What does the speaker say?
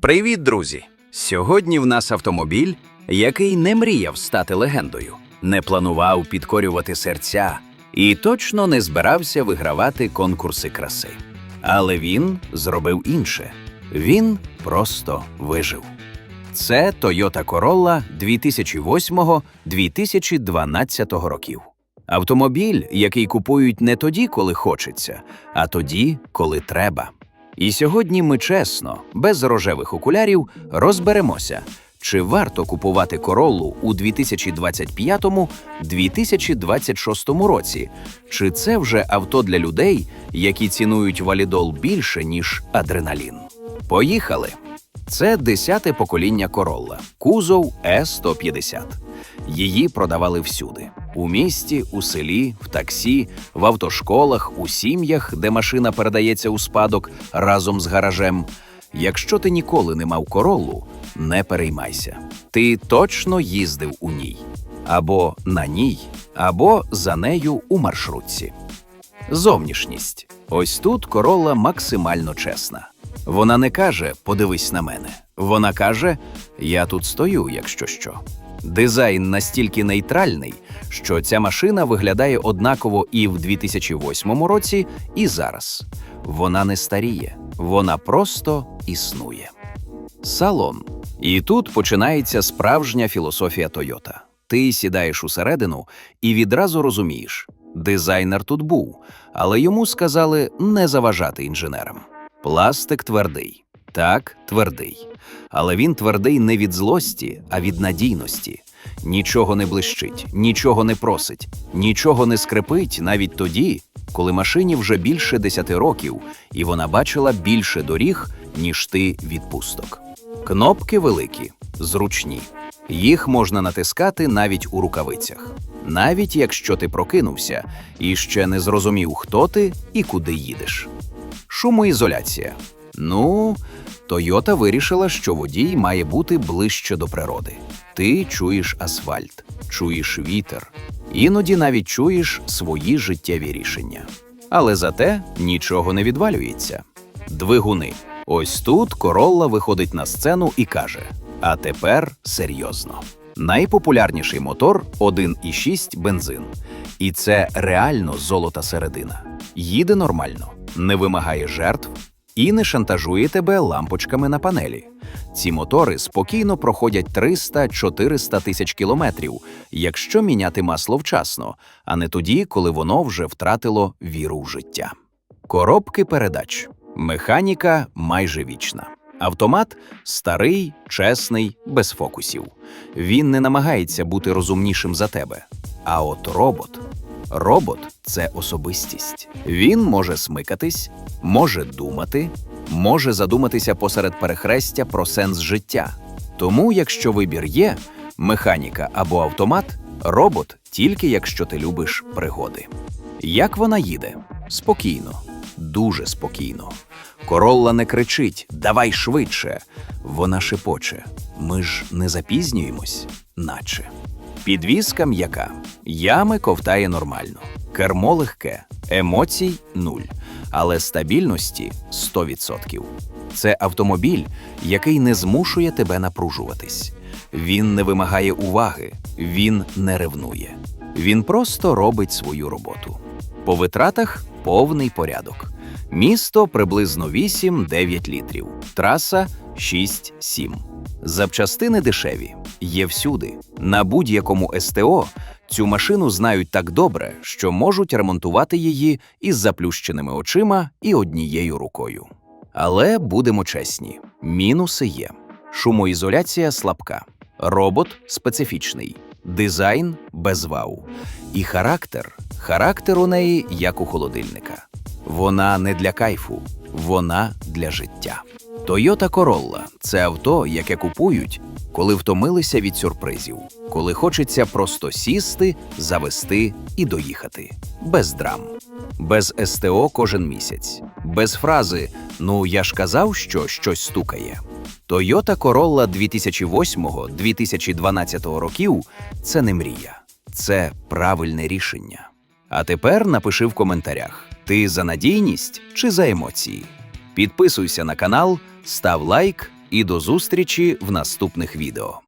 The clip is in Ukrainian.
Привіт, друзі! Сьогодні в нас автомобіль, який не мріяв стати легендою, не планував підкорювати серця і точно не збирався вигравати конкурси краси. Але він зробив інше. Він просто вижив. Це Toyota Corolla 2008-2012 років. Автомобіль, який купують не тоді, коли хочеться, а тоді, коли треба. І сьогодні ми чесно, без рожевих окулярів, розберемося, чи варто купувати королу у 2025-2026 році, чи це вже авто для людей, які цінують валідол більше, ніж адреналін. Поїхали! Це десяте покоління Королла, кузов Е150. Її продавали всюди: у місті, у селі, в таксі, в автошколах, у сім'ях, де машина передається у спадок разом з гаражем. Якщо ти ніколи не мав королу, не переймайся. Ти точно їздив у ній, або на ній, або за нею у маршрутці. Зовнішність. Ось тут корола максимально чесна. Вона не каже подивись на мене. Вона каже: Я тут стою, якщо що. Дизайн настільки нейтральний, що ця машина виглядає однаково і в 2008 році, і зараз. Вона не старіє, вона просто існує. Салон. І тут починається справжня філософія Тойота. Ти сідаєш усередину і відразу розумієш, дизайнер тут був, але йому сказали не заважати інженерам. Пластик твердий. Так, твердий. Але він твердий не від злості, а від надійності. Нічого не блищить, нічого не просить, нічого не скрипить навіть тоді, коли машині вже більше 10 років, і вона бачила більше доріг, ніж ти відпусток. Кнопки великі, зручні. Їх можна натискати навіть у рукавицях, навіть якщо ти прокинувся і ще не зрозумів, хто ти і куди їдеш. Шумоізоляція. Ну, Тойота вирішила, що водій має бути ближче до природи. Ти чуєш асфальт, чуєш вітер, іноді навіть чуєш свої життєві рішення. Але зате нічого не відвалюється. Двигуни. Ось тут Королла виходить на сцену і каже: А тепер серйозно. Найпопулярніший мотор 1,6 бензин. І це реально золота середина. Їде нормально, не вимагає жертв і не шантажує тебе лампочками на панелі. Ці мотори спокійно проходять 300-400 тисяч кілометрів, якщо міняти масло вчасно, а не тоді, коли воно вже втратило віру в життя. Коробки передач. Механіка майже вічна. Автомат старий, чесний, без фокусів. Він не намагається бути розумнішим за тебе. А от робот. Робот це особистість. Він може смикатись, може думати, може задуматися посеред перехрестя про сенс життя. Тому, якщо вибір є механіка або автомат, робот тільки якщо ти любиш пригоди. Як вона їде? Спокійно, дуже спокійно. Королла не кричить Давай швидше. Вона шепоче. Ми ж не запізнюємось, наче. Підвізка м'яка, ями ковтає нормально, кермо легке, емоцій нуль, але стабільності 100%. Це автомобіль, який не змушує тебе напружуватись. Він не вимагає уваги, він не ревнує. Він просто робить свою роботу. По витратах повний порядок. Місто приблизно 8-9 літрів, траса 6-7. Запчастини дешеві, є всюди. На будь-якому СТО цю машину знають так добре, що можуть ремонтувати її із заплющеними очима і однією рукою. Але будемо чесні: мінуси є. Шумоізоляція слабка, робот специфічний, дизайн без вау. І характер. Характер у неї як у холодильника. Вона не для кайфу, вона для життя. Toyota Corolla – це авто, яке купують, коли втомилися від сюрпризів, коли хочеться просто сісти, завести і доїхати. Без драм, без СТО кожен місяць, без фрази Ну я ж казав, що щось стукає. Toyota Corolla 2008-2012 років це не мрія, це правильне рішення. А тепер напиши в коментарях: ти за надійність чи за емоції? Підписуйся на канал, став лайк І до зустрічі в наступних відео.